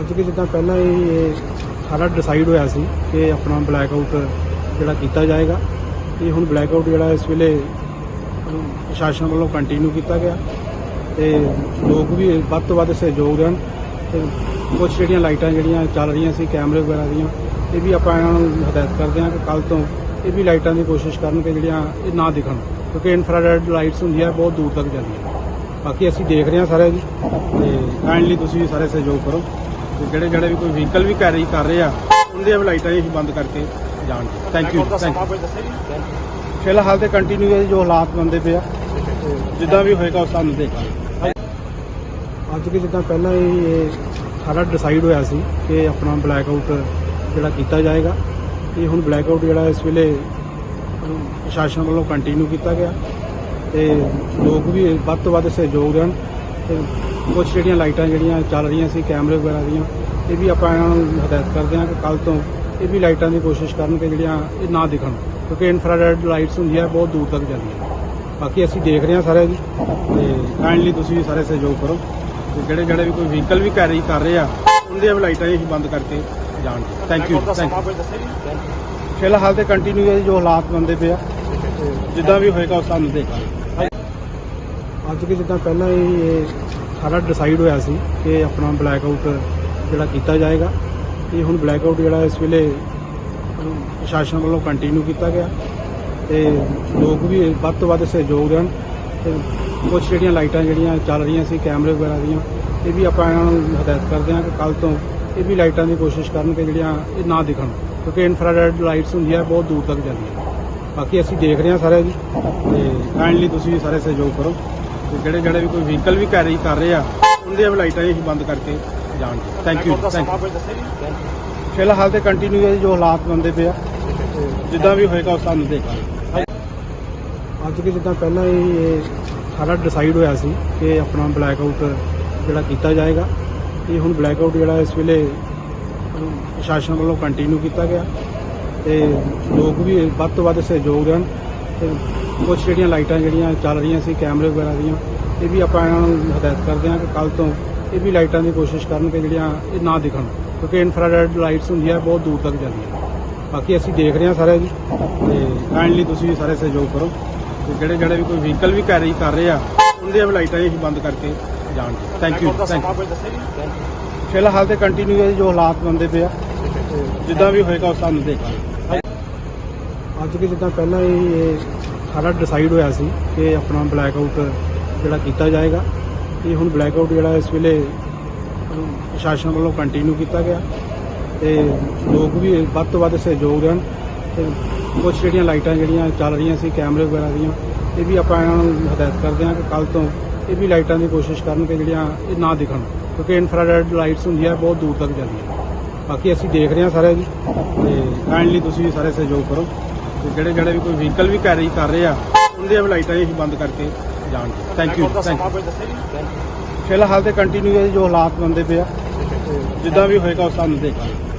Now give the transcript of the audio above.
ਅੱਜ ਕਿ ਜਿੱਦਾਂ ਪਹਿਲਾਂ ਹੀ ਇਹ ਸਾਰਾ ਡਿਸਾਈਡ ਹੋਇਆ ਸੀ ਕਿ ਆਪਣਾ ਬਲੈਕ ਆਊਟ ਜਿਹੜਾ ਕੀਤਾ ਜਾਏਗਾ ਇਹ ਹੁਣ ਬਲੈਕ ਆਊਟ ਜਿਹੜਾ ਇਸ ਵੇਲੇ ਪ੍ਰਸ਼ਾਸਨ ਵੱਲੋਂ ਕੰਟੀਨਿਊ ਕੀਤਾ ਗਿਆ ਤੇ ਲੋਕ ਵੀ ਵੱਧ ਤੋਂ ਵੱਧ ਸਹਿਯੋਗ ਦੇਣ ਤੇ ਕੁਝ ਜਿਹੜੀਆਂ ਲਾਈਟਾਂ ਜਿਹੜੀਆਂ ਚੱਲ ਰਹੀਆਂ ਸੀ ਕੈਮਰੇ ਵਗੈਰਾ ਦੀਆਂ, ਇਹ ਵੀ ਆਪਾਂ ਇਹਨਾਂ ਨੂੰ ਹਦਾਇਤ ਕਰਦੇ ਹਾਂ ਕਿ ਕੱਲ ਤੋਂ ਇਹ ਵੀ ਲਾਈਟਾਂ ਦੀ ਕੋਸ਼ਿਸ਼ ਕਰਨ ਕਿ ਜਿਹੜੀਆਂ ਇਹ ਨਾ ਦਿਖਣ, ਕਿਉਂਕਿ ਇਨਫਰਾਰੈਡ ਲਾਈਟਸ ਹੁੰਦੀਆਂ, ਬਹੁਤ ਦੂਰ ਤੱਕ ਜਾਂਦੀਆਂ। ਬਾਕੀ ਅਸੀਂ ਦੇਖ ਰਹੇ ਹਾਂ ਸਾਰੇ ਜੀ ਤੇ ਕਾਈਂਡਲੀ ਤੁਸੀਂ ਸਾਰੇ ਸਹਿਯੋਗ ਕਰੋ। ਤੇ ਜਿਹੜੇ ਜਿਹੜੇ ਵੀ ਕੋਈ ਵਹੀਕਲ ਵੀ ਕੈਰੀ ਕਰ ਰਹੇ ਆ ਉਹਦੀਆਂ ਵੀ ਲਾਈਟਾਂ ਅਸੀਂ ਬੰਦ ਕਰਕੇ ਜਾਣ। ਥੈਂਕ ਯੂ ਥੈਂਕ ਯੂ ਫਿਲਹਾਲ ਤੇ ਕੰਟੀਨਿਊ ਹੈ ਜੋ ਹਾਲਾਤ ਬੰਦੇ ਪਏ ਆ। ਤੇ ਜਿੱਦਾਂ ਵੀ ਹੋਏਗਾ ਉਸ ਸਾਨੂੰ ਦੇਖਾਂਗੇ। ਅੱਜ ਕਿ ਜਿੱਦਾਂ ਪਹਿਲਾਂ ਇਹ ਸਾਰਾ ਡਿਸਾਈਡ ਹੋਇਆ ਸੀ ਕਿ ਆਪਣਾ ਬਲੈਕ ਆਊਟ ਜਿਹੜਾ ਕੀਤਾ ਜਾਏਗਾ ਇਹ ਹੁਣ ਬਲੈਕ ਆਊਟ ਜਿਹੜਾ ਇਸ ਵੇਲੇ ਪ੍ਰਸ਼ਾਸਨ ਵੱਲੋਂ ਕੰਟੀਨਿਊ ਕੀਤਾ ਗਿਆ। ਤੇ ਲੋਕ ਵੀ ਵੱਧ ਤੋਂ ਵੱਧ ਸਹਿਯੋਗ ਦੇਣ। ਤੇ ਕੁਝ ਜਿਹੜੀਆਂ ਲਾਈਟਾਂ ਜਿਹੜੀਆਂ ਚੱਲ ਰਹੀਆਂ ਸੀ, ਕੈਮਰੇ ਵਗੈਰਾ ਦੀਆਂ, ਇਹ ਵੀ ਆਪਾਂ ਇਹਨਾਂ ਨੂੰ ਹਦਾਇਤ ਕਰਦੇ ਹਾਂ ਕਿ ਕੱਲ ਤੋਂ ਇਹ ਵੀ ਲਾਈਟਾਂ ਦੀ ਕੋਸ਼ਿਸ਼ ਕਰਨ ਕਿ ਜਿਹੜੀਆਂ ਇਹ ਨਾ ਦਿਖਣ, ਕਿਉਂਕਿ ਇਨਫਰਾਰੈਡ ਲਾਈਟਸ ਹੁੰਦੀਆਂ ਬਹੁਤ ਦੂਰ ਤੱਕ ਜਾਂਦੀਆਂ ਬਾਕੀ ਅਸੀਂ ਦੇਖ ਰਹੇ ਹਾਂ ਸਾਰੇ ਜੀ, ਤੇ ਕਾਈਂਡਲੀ ਤੁਸੀਂ ਵੀ ਸਾਰੇ ਸਹਿਯੋਗ ਕਰੋ, ਤੇ ਜਿਹੜੇ ਜਿਹੜੇ ਵੀ ਕੋਈ ਵਹੀਕਲ ਵੀ ਕੈਰੀ ਕਰ ਰਹੇ ਆ, ਉਹਦੀਆਂ ਵੀ ਲਾਈਟਾਂ ਅਸੀਂ ਬੰਦ ਕਰਕੇ ਜਾਣ। ਥੈਂਕ ਯੂ ਥੈਂਕ ਯੂ ਫਿਲਹਾਲ ਤੇ ਕੰਟੀਨਿਊ ਹੈ ਜੋ ਹਾਲਾਤ ਬੰਦੇ ਪਏ ਆ ਜਿੱਦਾਂ ਵੀ ਹੋਏਗਾ ਉਹ ਸਾਨੂੰ ਦੇਖਾਂਗੇ। ਅੱਜ ਕਿ ਜਿੱਦਾਂ ਪਹਿਲਾਂ ਇਹ ਸਾਰਾ ਡਿਸਾਈਡ ਹੋਇਆ ਸੀ ਕਿ ਆਪਣਾ ਬਲੈਕ ਆਊਟ ਜਿਹੜਾ ਕੀਤਾ ਜਾਏਗਾ ਇਹ ਹੁਣ ਬਲੈਕ ਆਊਟ ਜਿਹੜਾ ਇਸ ਵੇਲੇ ਪ੍ਰਸ਼ਾਸਨ ਵੱਲੋਂ ਕੰਟੀਨਿਊ ਕੀਤਾ ਗਿਆ, ਤੇ ਲੋਕ ਵੀ ਵੱਧ ਤੋਂ ਵੱਧ ਸਹਿਯੋਗ ਦੇਣ, ਤੇ ਕੁਝ ਜਿਹੜੀਆਂ ਲਾਈਟਾਂ ਜਿਹੜੀਆਂ ਚੱਲ ਰਹੀਆਂ ਸੀ ਕੈਮਰੇ ਵਗੈਰਾ ਦੀਆਂ, ਇਹ ਵੀ ਆਪਾਂ ਇਹਨਾਂ ਨੂੰ ਹਦਾਇਤ ਕਰਦੇ ਹਾਂ ਕਿ ਕੱਲ ਤੋਂ ਇਹ ਵੀ ਲਾਈਟਾਂ ਦੀ ਕੋਸ਼ਿਸ਼ ਕਰਨ ਕਿ ਜਿਹੜੀਆਂ ਇਹ ਨਾ ਦਿਖਣ, ਕਿਉਂਕਿ ਇਨਫਰਾਰੈਡ ਲਾਈਟਸ ਹੁੰਦੀਆਂ ਬਹੁਤ ਦੂਰ ਤੱਕ ਜਾਂਦੀਆਂ ਬਾਕੀ ਅਸੀਂ ਦੇਖ ਰਹੇ ਹਾਂ ਸਾਰੇ ਜੀ ਤੇ ਕਾਈਂਡਲੀ ਤੁਸੀਂ ਵੀ ਸਾਰੇ ਸਹਿਯੋਗ ਕਰੋ। ਜਿਹੜੇ ਜਿਹੜੇ ਵੀ ਕੋਈ ਵਹੀਕਲ ਵੀ ਕੈਰੀ ਕਰ ਰਹੇ ਆ ਉਹਦੀਆਂ ਵੀ ਲਾਈਟਾਂ ਅਸੀਂ ਬੰਦ ਕਰਕੇ ਜਾਣ। ਥੈਂਕ ਯੂ ਥੈਂਕ ਯੂ ਫਿਲਹਾਲ ਤੇ ਕੰਟੀਨਿਊ ਹੈ ਜੋ ਹਾਲਾਤ ਬੰਦੇ ਪਏ ਆ। ਜਿੱਦਾਂ ਵੀ ਹੋਏਗਾ ਉਹ ਸਾਨੂੰ ਦੇਖਾਂਗੇ। ਅੱਜ ਕਿ ਜਿੱਦਾਂ ਪਹਿਲਾਂ ਹੀ ਇਹ ਸਾਰਾ ਡਿਸਾਈਡ ਹੋਇਆ ਸੀ ਕਿ ਆਪਣਾ ਬਲੈਕ ਆਊਟ ਜਿਹੜਾ ਕੀਤਾ ਜਾਏਗਾ, ਇਹ ਹੁਣ ਬਲੈਕ ਆਊਟ ਜਿਹੜਾ ਇਸ ਵੇਲੇ ਪ੍ਰਸ਼ਾਸਨ ਵੱਲੋਂ ਕੰਟੀਨਿਊ ਕੀਤਾ ਗਿਆ। ਤੇ ਲੋਕ ਵੀ ਵੱਧ ਤੋਂ ਵੱਧ ਸਹਿਯੋਗ ਦੇਣ। ਤੇ ਕੁਝ ਜਿਹੜੀਆਂ ਲਾਈਟਾਂ ਜਿਹੜੀਆਂ ਚੱਲ ਰਹੀਆਂ ਸੀ, ਕੈਮਰੇ ਵਗੈਰਾ ਦੀਆਂ, ਇਹ ਵੀ ਆਪਾਂ ਇਹਨਾਂ ਨੂੰ ਹਦਾਇਤ ਕਰਦੇ ਹਾਂ ਕਿ ਕੱਲ ਤੋਂ ਇਹ ਵੀ ਲਾਈਟਾਂ ਦੀ ਕੋਸ਼ਿਸ਼ ਕਰਨ ਕਿ ਜਿਹੜੀਆਂ ਇਹ ਨਾ ਦਿਖਣ, ਕਿਉਂਕਿ ਇਨਫਰਾਰੈਡ ਲਾਈਟਸ ਹੁੰਦੀਆਂ, ਬਹੁਤ ਦੂਰ ਤੱਕ ਜਾਂਦੀਆਂ। ਬਾਕੀ ਅਸੀਂ ਦੇਖ ਰਹੇ ਹਾਂ ਸਾਰੇ ਜੀ, ਤੇ ਕਾਈਂਡਲੀ ਤੁਸੀਂ ਵੀ ਸਾਰੇ ਸਹਿਯੋਗ ਕਰੋ। ਤੇ ਜਿਹੜੇ ਜਿਹੜੇ ਵੀ ਕੋਈ ਵਹੀਕਲ ਵੀ ਕੈਰੀ ਕਰ ਰਹੇ ਆ, ਉਹਦੀਆਂ ਵੀ ਲਾਈਟਾਂ ਅਸੀਂ ਬੰਦ ਕਰਕੇ ਜਾਣ। ਥੈਂਕ ਯੂ ਥੈਂਕ ਯੂ ਫਿਲਹਾਲ ਤੇ ਕੰਟੀਨਿਊ ਹੈ ਜੋ ਹਾਲਾਤ ਬੰਦੇ ਪਏ ਆ ਜਿੱਦਾਂ ਵੀ ਹੋਏਗਾ ਉਸ ਸਾਨੂੰ ਦੇਖਾਂਗੇ। ਅੱਜ ਕਿ ਜਿੱਦਾਂ ਪਹਿਲਾਂ ਹੀ ਇਹ ਸਾਰਾ ਡਿਸਾਈਡ ਹੋਇਆ ਸੀ ਕਿ ਆਪਣਾ ਬਲੈਕ ਆਊਟ ਜਿਹੜਾ ਕੀਤਾ ਜਾਏਗਾ ਇਹ ਹੁਣ ਬਲੈਕ ਆਊਟ ਜਿਹੜਾ ਇਸ ਵੇਲੇ ਪ੍ਰਸ਼ਾਸਨ ਵੱਲੋਂ ਕੰਟੀਨਿਊ ਕੀਤਾ ਗਿਆ। ਤੇ ਲੋਕ ਵੀ ਵੱਧ ਤੋਂ ਵੱਧ ਸਹਿਯੋਗ ਦੇਣ, ਤੇ ਕੁਝ ਜਿਹੜੀਆਂ ਲਾਈਟਾਂ ਜਿਹੜੀਆਂ ਚੱਲ ਰਹੀਆਂ ਸੀ ਕੈਮਰੇ ਵਗੈਰਾ ਦੀਆਂ, ਇਹ ਵੀ ਆਪਾਂ ਇਹਨਾਂ ਨੂੰ ਹਦਾਇਤ ਕਰਦੇ ਹਾਂ ਕਿ ਕੱਲ ਤੋਂ ਇਹ ਵੀ ਲਾਈਟਾਂ ਦੀ ਕੋਸ਼ਿਸ਼ ਕਰਨ ਕਿ ਜਿਹੜੀਆਂ ਇਹ ਨਾ ਦਿਖਣ, ਕਿਉਂਕਿ ਇਨਫਰਾਰੈਡ ਲਾਈਟਸ ਹੁੰਦੀਆਂ, ਬਹੁਤ ਦੂਰ ਤੱਕ ਜਾਂਦੀਆਂ। ਬਾਕੀ ਅਸੀਂ ਦੇਖ ਰਹੇ ਹਾਂ ਸਾਰੇ ਜੀ ਤੇ ਕਾਈਂਡਲੀ ਤੁਸੀਂ ਵੀ ਸਾਰੇ ਸਹਿਯੋਗ ਕਰੋ। ਤੇ ਜਿਹੜੇ ਜਿਹੜੇ ਵੀ ਕੋਈ ਵਹੀਕਲ ਵੀ ਕੈਰੀ ਕਰ ਰਹੇ ਆ ਉਹਦੀਆਂ ਵੀ ਲਾਈਟਾਂ ਅਸੀਂ ਬੰਦ ਕਰਕੇ ਜਾਣਗੇ ਥੈਂਕ ਯੂ ਥੈਂਕ ਯੂ ਫਿਲਹਾਲ ਤੇ ਕੰਟੀਨਿਊ ਹੈ ਜੋ ਹਾਲਾਤ ਬੰਦੇ ਪਏ ਆ। ਜਿੱਦਾਂ ਵੀ ਹੋਏਗਾ ਉਸ ਸਾਨੂੰ ਦੇਖਾਂਗੇ।